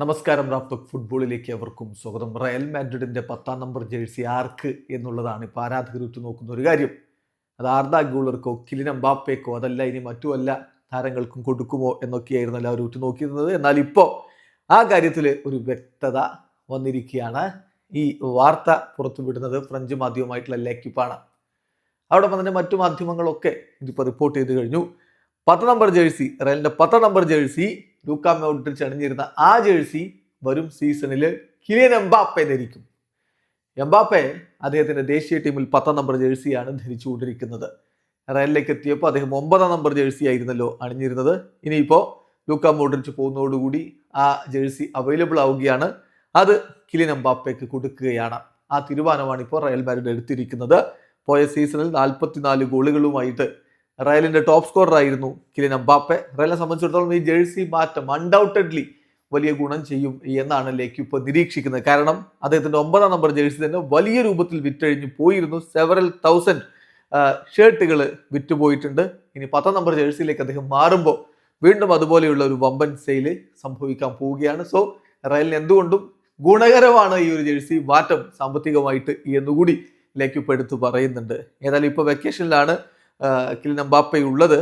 നമസ്കാരം റാഫ്റ്റോക്ക് ഫുട്ബോളിലേക്ക് അവർക്കും സ്വാഗതം. റയൽ മാഡ്രിഡിന്റെ പത്താം നമ്പർ ജേഴ്സി ആർക്ക് എന്നുള്ളതാണ് ഇപ്പോൾ ആരാധകർ ഉറ്റുനോക്കുന്ന ഒരു കാര്യം. അത് ആർദ ഗൂളർക്കോ കിലിൻ ബാപ്പേക്കോ അതല്ല ഇനി മറ്റുമല്ല താരങ്ങൾക്കും കൊടുക്കുമോ എന്നൊക്കെയായിരുന്നു എല്ലാവരും ഉറ്റുനോക്കിയിരുന്നത്. എന്നാൽ ഇപ്പോൾ ആ കാര്യത്തിൽ ഒരു വ്യക്തത വന്നിരിക്കുകയാണ്. ഈ വാർത്ത പുറത്തുവിടുന്നത് ഫ്രഞ്ച് മാധ്യമമായിട്ടുള്ള ലെക്കിപ്പാണ് അവിടെ വന്നിട്ട് മറ്റു മാധ്യമങ്ങളൊക്കെ ഇതിപ്പോൾ റിപ്പോർട്ട് ചെയ്ത് കഴിഞ്ഞു. പത്ത് നമ്പർ ജേഴ്സി റയലിന്റെ പത്ത് നമ്പർ ജേഴ്സി ലൂക്ക മോഡ്രിച്ച് അണിഞ്ഞിരുന്ന ആ ജേഴ്സി വരും സീസണിൽ കിലിയൻ എംബാപ്പെ ധരിക്കും. എംബാപ്പെ അദ്ദേഹത്തിന്റെ ദേശീയ ടീമിൽ പത്താം നമ്പർ ജേഴ്സിയാണ് ധരിച്ചുകൊണ്ടിരിക്കുന്നത്. റയലിലേക്ക് എത്തിയപ്പോൾ അദ്ദേഹം ഒമ്പതാം നമ്പർ ജേഴ്സി ആയിരുന്നല്ലോ അണിഞ്ഞിരുന്നത്. ഇനിയിപ്പോൾ ലൂക്ക മോഡ്രിച്ച് പോകുന്നതോടുകൂടി ആ ജേഴ്സി അവൈലബിൾ ആവുകയാണ്. അത് കിലിയൻ എംബാപ്പയ്ക്ക് കൊടുക്കുകയാണ്. ആ തീരുമാനമാണ് ഇപ്പോൾ റയൽ മാരുടെ എടുത്തിരിക്കുന്നത്. പോയ സീസണിൽ നാൽപ്പത്തിനാല് ഗോളുകളുമായിട്ട് റയലിന്റെ ടോപ്പ് സ്കോറർ ആയിരുന്നു കിലിൻ അമ്പാപ്പെ റയലിനെ സംബന്ധിച്ചിടത്തോളം ഈ ജേഴ്സി മാറ്റം അൺഡൗട്ടഡ്ലി വലിയ ഗുണം ചെയ്യും എന്നാണ് ലേക്ക് ഇപ്പോൾ നിരീക്ഷിക്കുന്നത്. കാരണം അദ്ദേഹത്തിന്റെ ഒമ്പതാം നമ്പർ ജേഴ്സി തന്നെ വലിയ രൂപത്തിൽ വിറ്റഴിഞ്ഞു പോയിരുന്നു. സെവറൽ തൗസൻഡ് ഷർട്ടുകൾ വിറ്റുപോയിട്ടുണ്ട്. ഇനി പത്താം നമ്പർ ജേഴ്സിയിലേക്ക് അദ്ദേഹം മാറുമ്പോൾ വീണ്ടും അതുപോലെയുള്ള ഒരു വമ്പൻ സെയിൽ സംഭവിക്കാൻ പോവുകയാണ്. സോ റയലിന് എന്തുകൊണ്ടും ഗുണകരമാണ് ഈ ഒരു ജേഴ്സി മാറ്റം സാമ്പത്തികമായിട്ട് എന്നുകൂടി ലേക്ക് ഇപ്പോൾ എടുത്തു പറയുന്നുണ്ട്. ഏതായാലും ഇപ്പോൾ വെക്കേഷനിലാണ് കിലിൻ ഉള്ളത്.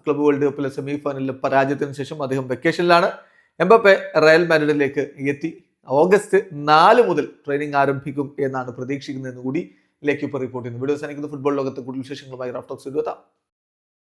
ക്ലബ് വേൾഡ് കപ്പിലെ സെമി ഫൈനലിലെ പരാജയത്തിന് ശേഷം അദ്ദേഹം വെക്കേഷനിലാണ് എംബാപ്പെ റയൽ മാഡ്രിഡിലേക്ക് എത്തി. ഓഗസ്റ്റ് നാല് മുതൽ ട്രെയിനിങ് ആരംഭിക്കും എന്നാണ് പ്രതീക്ഷിക്കുന്നതെന്ന് കൂടി ലേക്ക് ഇപ്പോൾ റിപ്പോർട്ട് ചെയ്യുന്നു. വീഡിയോ സാധിക്കുന്ന ഫുട്ബോൾ ലോകത്തെ കൂടുതൽ വിശേഷങ്ങളുമായി റാഫ്റ്റോക്സ് എഴുതാം